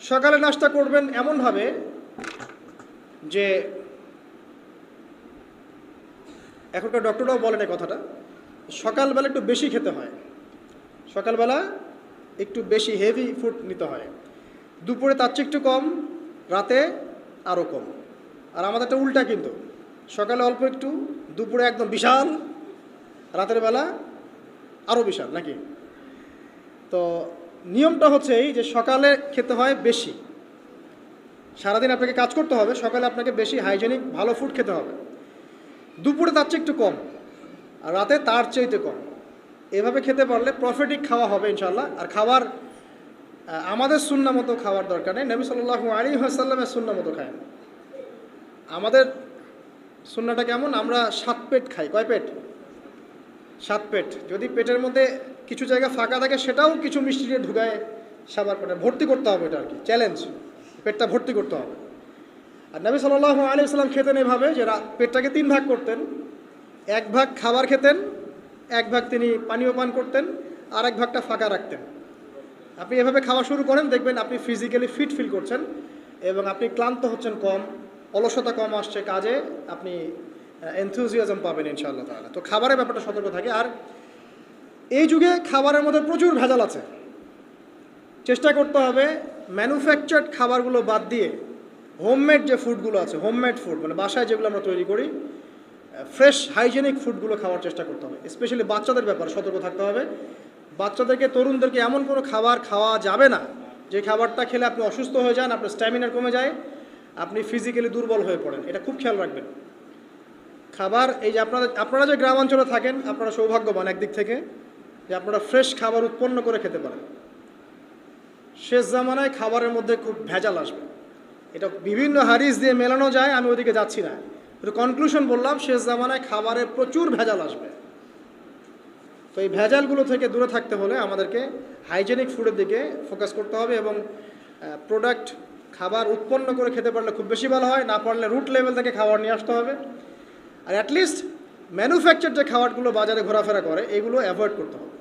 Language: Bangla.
সকালে নাস্তা করবেন এমনভাবে যে এখনকার ডক্টররাও বলেন এই কথাটা, সকালবেলা একটু বেশি খেতে হয়। সকালবেলা একটু বেশি হেভি ফুড নিতে হয়। দুপুরে তার চেয়ে একটু কম, রাতে আরও কম। আর আমাদেরটা উল্টা কিন্তু। সকালে অল্প একটু, দুপুরে একদম বিশাল, রাতের বেলা আরও বিশাল, নাকি? তো নিয়মটা হচ্ছে এই যে সকালে খেতে হয় বেশি। সারাদিন আপনাকে কাজ করতে হবে, সকালে আপনাকে বেশি হাইজেনিক ভালো ফুড খেতে হবে। দুপুরে তার চেয়ে একটু কম, আর রাতে তার চাইতে কম। এভাবে খেতে পারলে প্রফিটিক খাওয়া হবে ইনশাল্লাহ আর খাবার আমাদের শূন্য মতো খাওয়ার দরকার নেই। নবী সাল্লাহ আলী হাসাল্লামের শূন্য মতো খায় আমাদের শূন্যটা কেমন? আমরা সাত পেট খাই। কয় পেট? সাত পেট। যদি পেটের মধ্যে কিছু জায়গা ফাঁকা থাকে, সেটাও কিছু মিষ্টি দিয়ে ঢুকায় সাবার পেটে। ভর্তি করতে হবে এটা আর কি চ্যালেঞ্জ পেটটা ভর্তি করতে হবে। আর নবী সাল্লাহ আলী সাল্লাম খেতেন এভাবে যে পেটটাকে তিন ভাগ করতেন। এক ভাগ খাবার খেতেন, এক ভাগ তিনি পানীয় পান করতেন, আর এক ভাগটা ফাঁকা রাখতেন। আপনি এভাবে খাওয়া শুরু করেন, দেখবেন আপনি ফিজিক্যালি ফিট ফিল করছেন এবং আপনি ক্লান্ত হচ্ছেন কম, অলসতা কম আসছে কাজে, আপনি এনথুজিয়াজম পাবেন ইনশাআল্লাহ তাআলা। তো খাবারের ব্যাপারটা সতর্ক থাকে। আর এই যুগে খাবারের মধ্যে প্রচুর ভেজাল আছে। চেষ্টা করতে হবে ম্যানুফ্যাকচার্ড খাবারগুলো বাদ দিয়ে হোমমেড যে ফুডগুলো আছে হোমমেড ফুড মানে বাসায় যেগুলো আমরা তৈরি করি ফ্রেশ হাইজেনিক ফুডগুলো খাওয়ার চেষ্টা করতে হবে। স্পেশালি বাচ্চাদের ব্যাপারে সতর্ক থাকতে হবে। বাচ্চাদেরকে, তরুণদেরকে এমন কোনো খাবার খাওয়া যাবে না, যে খাবারটা খেলে আপনি অসুস্থ হয়ে যান, আপনার স্ট্যামিনার কমে যায়, আপনি ফিজিক্যালি দুর্বল হয়ে পড়েন। এটা খুব খেয়াল রাখবেন। খাবার, এই যে আপনারা আপনারা যে গ্রাম অঞ্চলে থাকেন, আপনারা সৌভাগ্যবান একদিক থেকে যে আপনারা ফ্রেশ খাবার উৎপন্ন করে খেতে পারেন। শেষ জামানায় খাবারের মধ্যে খুব ভেজাল আসবে। এটা বিভিন্ন হারিস দিয়ে মেলানো যায়, আমি ওদিকে যাচ্ছি না। কিন্তু কনক্লুশন বললাম, শেষ জামানায় খাবারে প্রচুর ভেজাল আসবে। তো এই ভেজালগুলো থেকে দূরে থাকতে হলে আমাদেরকে হাইজেনিক ফুডের দিকে ফোকাস করতে হবে এবং প্রোডাক্ট খাবার উৎপন্ন করে খেতে পারলে খুব বেশি ভালো হয়, না পারলে রুট লেভেল থেকে খাবার নিয়ে আসতে হবে। আর অ্যাটলিস্ট ম্যানুফ্যাকচার যে খাবারগুলো বাজারে ঘোরাফেরা করে এগুলো অ্যাভয়েড করতে হবে।